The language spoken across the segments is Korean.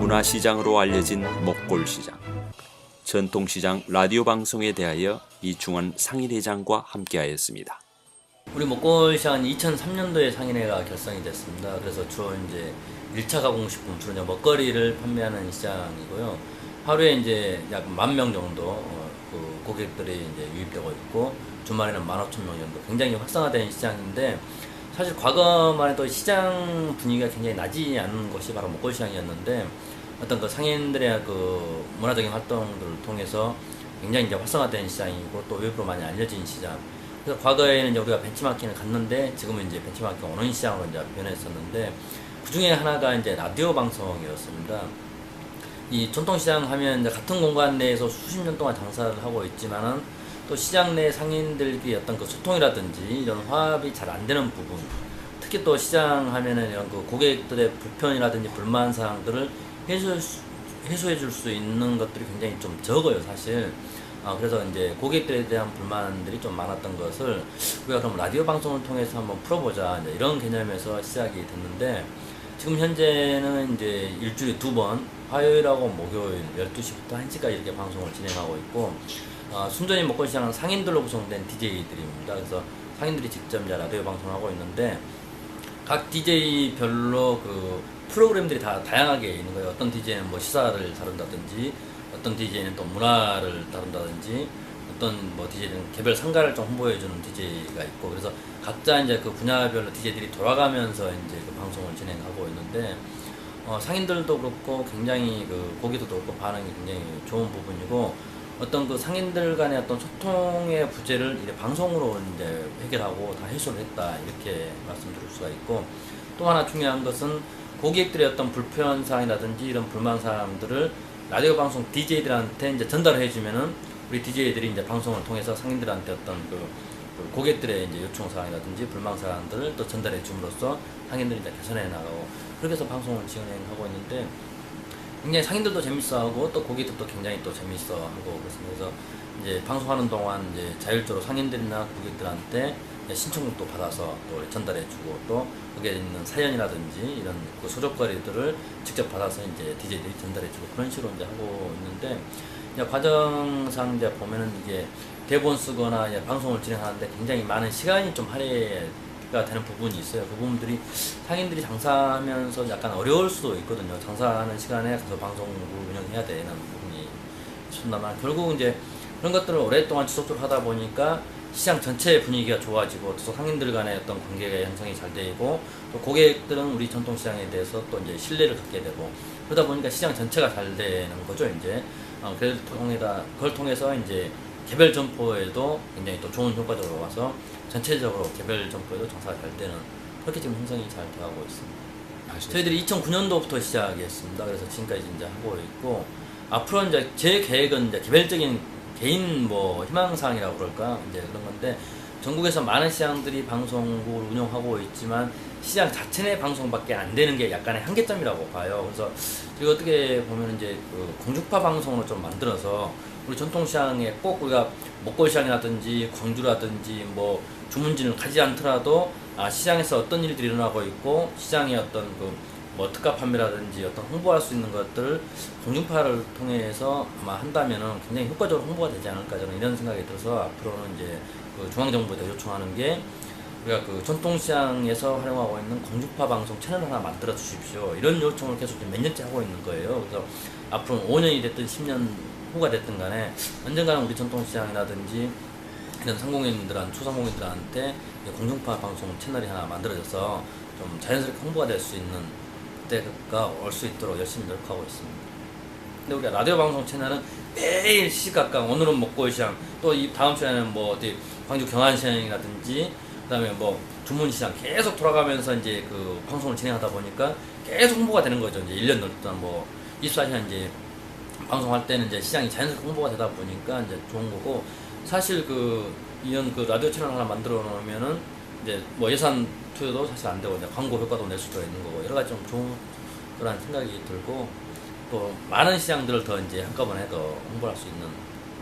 문화시장으로 알려진 먹골시장. 전통시장 라디오 방송에 대하여 이충원 상인회장과 함께하였습니다. 우리 먹골시장은 2003년도에 상인회가 결성이 됐습니다. 그래서 주로 이제 1차 가공식품, 주로 먹거리를 판매하는 시장이고요. 하루에 이제 약 만 명 정도 어, 그 고객들이 이제 유입되고 있고 주말에는 15,000명 정도 굉장히 활성화된 시장인데 사실 과거만 해도 시장 분위기가 굉장히 나지 않은 것이 바로 먹골시장이었는데 어떤 그 상인들의 그 문화적인 활동들을 통해서 굉장히 이제 활성화된 시장이고 또 외부로 많이 알려진 시장. 그래서 과거에는 이제 우리가 벤치마킹을 갔는데 지금은 이제 벤치마킹 오는 시장으로 이제 변했었는데 그 중에 하나가 이제 라디오 방송이었습니다. 이 전통시장 하면 이제 같은 공간 내에서 수십 년 동안 장사를 하고 있지만은 또 시장 내 상인들끼리 어떤 그 소통이라든지 이런 화합이 잘 안 되는 부분 특히 또 시장 하면은 이런 그 고객들의 불편이라든지 불만 사항들을 해소해, 해소해 줄 수 있는 것들이 굉장히 좀 적어요 사실. 아, 그래서 이제 고객들에 대한 불만들이 좀 많았던 것을 우리가 그럼 라디오 방송을 통해서 한번 풀어보자 이런 개념에서 시작이 됐는데 지금 현재는 이제 일주일에 두번 화요일하고 목요일 12시부터 1시까지 이렇게 방송을 진행하고 있고 어, 순전히 먹거리시장은 상인들로 구성된 DJ들입니다. 그래서 상인들이 직접 라디오 방송을 하고 있는데 각 DJ별로 그 프로그램들이 다 다양하게 있는 거예요. 어떤 DJ는 뭐 시사를 다룬다든지, 어떤 DJ는 또 문화를 다룬다든지, 어떤 뭐 DJ는 개별 상가를 좀 홍보해주는 DJ가 있고, 그래서 각자 이제 그 분야별로 DJ들이 돌아가면서 이제 그 방송을 진행하고 있는데, 어, 상인들도 그렇고 굉장히 그 고기도 그렇고 반응이 굉장히 좋은 부분이고, 어떤 그 상인들 간의 어떤 소통의 부재를 이제 방송으로 이제 해결하고 다 해소를 했다 이렇게 말씀드릴 수가 있고 또 하나 중요한 것은 고객들의 어떤 불편 사항이라든지 이런 불만 사항들을 라디오 방송 DJ들한테 이제 전달을 해주면은 우리 DJ들이 이제 방송을 통해서 상인들한테 어떤 그, 그 고객들의 이제 요청 사항이라든지 불만 사항들을 또 전달해 줌으로써 상인들이 이제 개선해 나가고 그렇게 해서 방송을 진행하고 있는데 굉장히 상인들도 재밌어하고 또 고객들도 굉장히 또 재밌어하고. 그래서 이제 방송하는 동안 이제 자율적으로 상인들이나 고객들한테 이제 신청곡도 받아서 또 전달해주고 또 거기에 있는 사연이라든지 이런 그 소적거리들을 직접 받아서 이제 DJ들이 전달해주고 그런 식으로 이제 하고 있는데 이제 과정상 이제 보면은 이게 대본 쓰거나 이제 방송을 진행하는데 굉장히 많은 시간이 좀 할애 가 되는 부분이 있어요. 그 부분들이 상인들이 장사하면서 약간 어려울 수도 있거든요. 장사하는 시간에 가서 방송을 운영해야 되는 부분이 있습니다만 결국 이제 그런 것들을 오랫동안 지속적으로 하다 보니까 시장 전체의 분위기가 좋아지고 또 상인들 간의 어떤 관계가 형성이 잘 되고 또 고객들은 우리 전통 시장에 대해서 또 이제 신뢰를 갖게 되고 그러다 보니까 시장 전체가 잘 되는 거죠 이제 어, 그걸 통해다 그걸 통해서 이제 개별 점포에도 굉장히 또 좋은 효과가 와서 전체적으로 개별 점포에도 장사가 잘 되는 그렇게 지금 형성이 잘 되어가고 있습니다. 저희들이 2009년도부터 시작했습니다. 그래서 지금까지 이제 하고 있고 앞으로 이제 제 계획은 이제 개별적인 개인 뭐 희망사항이라고 그럴까 이제 그런 건데 전국에서 많은 시장들이 방송국을 운영하고 있지만 시장 자체 내 방송밖에 안 되는 게 약간의 한계점이라고 봐요. 그래서 저희가 어떻게 보면 이제 그 공중파 방송을 좀 만들어서 우리 전통시장에 꼭 우리가 먹골시장이라든지 광주라든지 뭐 주문진을 가지 않더라도 아 시장에서 어떤 일들이 일어나고 있고 시장의 어떤 그 뭐 특가 판매라든지 어떤 홍보할 수 있는 것들을 공중파를 통해서 아마 한다면은 굉장히 효과적으로 홍보가 되지 않을까 저는 이런 생각이 들어서 앞으로는 이제 그 중앙정부에다 요청하는 게 우리가 그 전통시장에서 활용하고 있는 공중파 방송 채널 하나 만들어 주십시오. 이런 요청을 계속 몇 년째 하고 있는 거예요. 그래서 앞으로 5년이 됐든 10년 후가 됐든 간에 언젠가는 우리 전통시장이라든지 이런 상공인들한 초상공인들한테 공중파 방송 채널이 하나 만들어져서 좀 자연스럽게 홍보가 될 수 있는 때가 올 수 있도록 열심히 노력하고 있습니다. 근데 우리가 라디오 방송 채널은 매일 시각각 오늘은 먹골시장 또 이 다음 주에는 뭐 어디 광주 경안시장이라든지 그다음에 뭐 주문시장 계속 돌아가면서 이제 그 방송을 진행하다 보니까 계속 홍보가 되는 거죠. 이제 1년 넘던 뭐 24시간 이제 방송할 때는 이제 시장이 자연스럽게 홍보가 되다 보니까 이제 좋은 거고 사실 그 이런 그 라디오 채널 하나 만들어 놓으면은 이제 뭐 예산 투여도 사실 안 되고 이제 광고 효과도 낼 수가 있는 거고 여러 가지 좀 좋은 그런 생각이 들고 또 많은 시장들을 더 이제 한꺼번에 더 홍보할 수 있는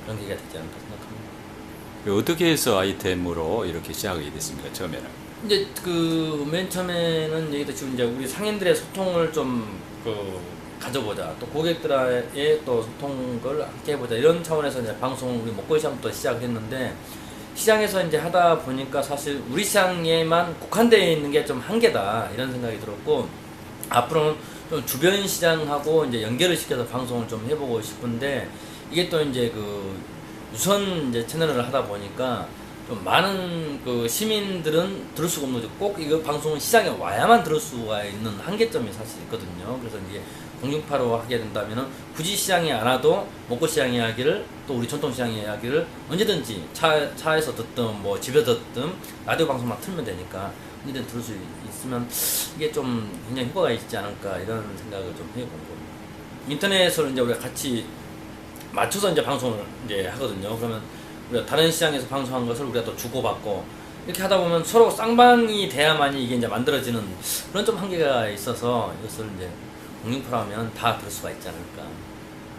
그런 계기가 되지 않을까 생각합니다. 어떻게 해서 아이템으로 이렇게 시작하게 됐습니까 처음에는? 이제 그 맨 처음에는 지금 이제 우리 상인들의 소통을 좀그 가져보자 또 고객들의 또 소통을 함께 해보자 이런 차원에서 이제 방송 우리 먹거리 시장부터 시작을 했는데 시장에서 이제 하다 보니까 사실 우리 시장에만 국한되어 있는 게 좀 한계다 이런 생각이 들었고 앞으로는 좀 주변 시장하고 이제 연결을 시켜서 방송을 좀 해보고 싶은데 이게 또 이제 그 유선 이제 채널을 하다 보니까 좀 많은 그 시민들은 들을 수가 없는 거죠. 꼭 이거 방송은 시장에 와야만 들을 수가 있는 한계점이 사실 있거든요. 그래서 이제 공중파로 하게 된다면은 굳이 시장에 안 와도 먹고 시장 이야기를 또 우리 전통 시장 이야기를 언제든지 차, 차에서 듣든 뭐 집에 듣든 라디오 방송만 틀면 되니까 언제든 들을 수 있으면 이게 좀 굉장히 효과가 있지 않을까 이런 생각을 좀 해본 겁니다. 인터넷으로 이제 우리가 같이 맞춰서 이제 방송을 이제 하거든요. 그러면 우리가 다른 시장에서 방송한 것을 우리가 또 주고받고 이렇게 하다 보면 서로 쌍방이 돼야만이 이게 이제 만들어지는 그런 좀 한계가 있어서 이것을 이제 공중파라면 다 들을 수가 있지 않을까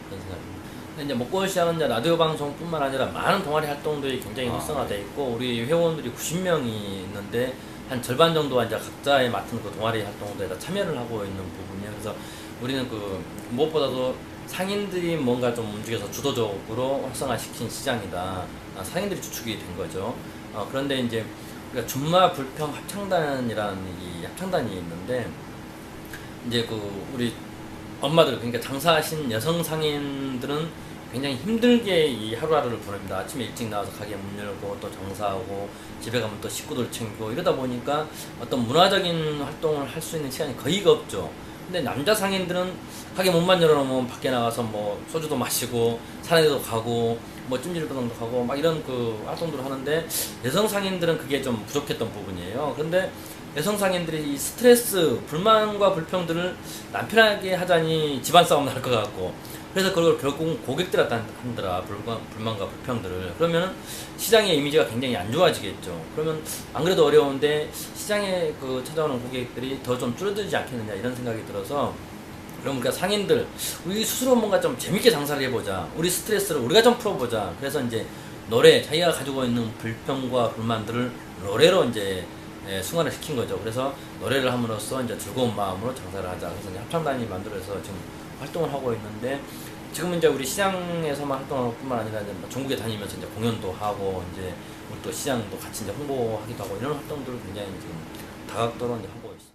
그런 생각입니다. 근데 이제 먹고 시장은 이제 라디오 방송뿐만 아니라 많은 동아리 활동들이 굉장히 아, 활성화되어 있고 우리 회원들이 90명이 있는데 한 절반 정도가 이제 각자에 맡은 그 동아리 활동들에 참여를 하고 있는 부분이에요. 그래서 우리는 그 무엇보다도 상인들이 뭔가 좀 움직여서 주도적으로 활성화시킨 시장이다. 아, 상인들이 주축이 된 거죠. 어, 그런데 이제 우리가 준마 불평 합창단이라는 이 합창단이 있는데 이제 그 우리 엄마들 그러니까 장사하신 여성 상인들은 굉장히 힘들게 이 하루하루를 보냅니다. 아침에 일찍 나와서 가게 문 열고 또 장사하고 집에 가면 또 식구들 챙기고 이러다 보니까 어떤 문화적인 활동을 할 수 있는 시간이 거의가 없죠. 근데 남자 상인들은 가게 문만 열어놓으면 밖에 나가서 뭐 소주도 마시고 산에도 가고 뭐 찜질방도 가고 막 이런 그 활동들을 하는데 여성 상인들은 그게 좀 부족했던 부분이에요. 그런데 여성 상인들이 이 스트레스, 불만과 불평들을 남편에게 하자니 집안 싸움 날 것 같고. 그래서 그걸 결국 고객들한테 한더라 불만, 불만과 불평들을. 그러면은 시장의 이미지가 굉장히 안 좋아지겠죠. 그러면 안 그래도 어려운데 시장에 그 찾아오는 고객들이 더 좀 줄어들지 않겠느냐 이런 생각이 들어서. 그럼 우리가 상인들 우리 스스로 뭔가 좀 재밌게 장사를 해보자. 우리 스트레스를 우리가 좀 풀어보자. 그래서 이제 노래 자기가 가지고 있는 불평과 불만들을 노래로 이제 예, 승화를 시킨 거죠 그래서 노래를 함으로써 이제 즐거운 마음으로 장사를 하자 그래서 이제 합창단이 만들어서 지금 활동을 하고 있는데 지금은 이제 우리 시장에서만 활동할 뿐만 아니라 이제 뭐 전국에 다니면서 이제 공연도 하고 이제 우리 또 시장도 같이 이제 홍보하기도 하고 이런 활동들을 굉장히 지금 다각도로 이제 하고 있습니다.